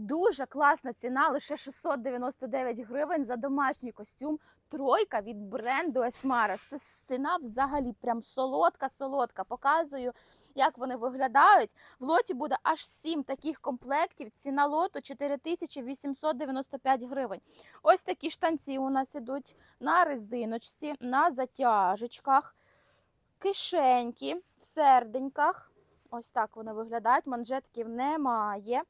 Дуже класна ціна, лише 699 гривень за домашній костюм. Тройка від бренду Esmara. Це ціна взагалі прям солодка, солодка. Показую, як вони виглядають. В лоті буде аж 7 таких комплектів. Ціна лоту 4895 гривень. Ось такі штанці у нас ідуть на резиночці, на затяжечках, кишеньки в серденьках. Ось так вони виглядають. Манжетків немає.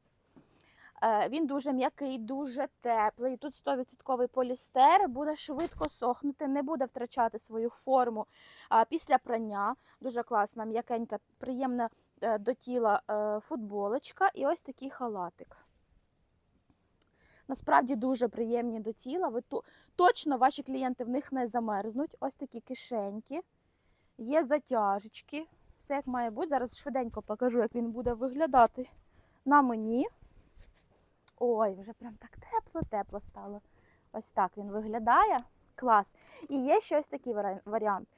Е, Він дуже м'який, дуже теплий. Тут 100% полістер, буде швидко сохнути, не буде втрачати свою форму після прання. Дуже класна, м'якенька, приємна е, до тіла е, футболочка і ось такий халатик. Насправді дуже приємні до тіла. Ви ту- точно ваші клієнти в них не замерзнуть. Ось такі кишеньки, є затяжечки. Все як має бути. Зараз швиденько покажу, як він буде виглядати на мені. Ой, вже прям так тепло-тепло стало. Ось так він виглядає. Клас. І є ще ось такий варіант.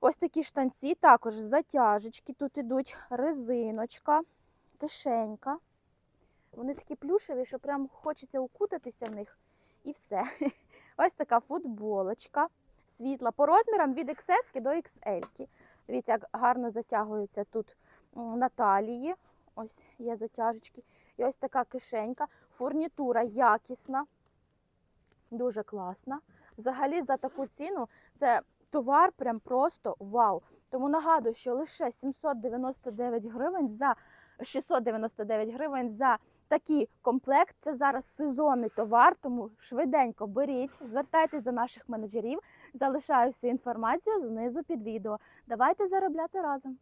Ось такі штанці, також затяжечки. Тут ідуть резиночка, кишенька. Вони такі плюшеві, що прям хочеться укутатися в них. І все. Ось така футболочка світла. По розмірам від XS до XL. Дивіться, як гарно затягується тут на талії. Ось є затяжечки. І ось така кишенька. Фурнітура якісна, дуже класна. Взагалі за таку ціну це товар прям просто вау. Тому нагадую, що лише 799 гривень за 699 гривень за такий комплект. Це зараз сезонний товар, тому швиденько беріть, звертайтесь до наших менеджерів. Залишаю всю інформацію знизу під відео. Давайте заробляти разом.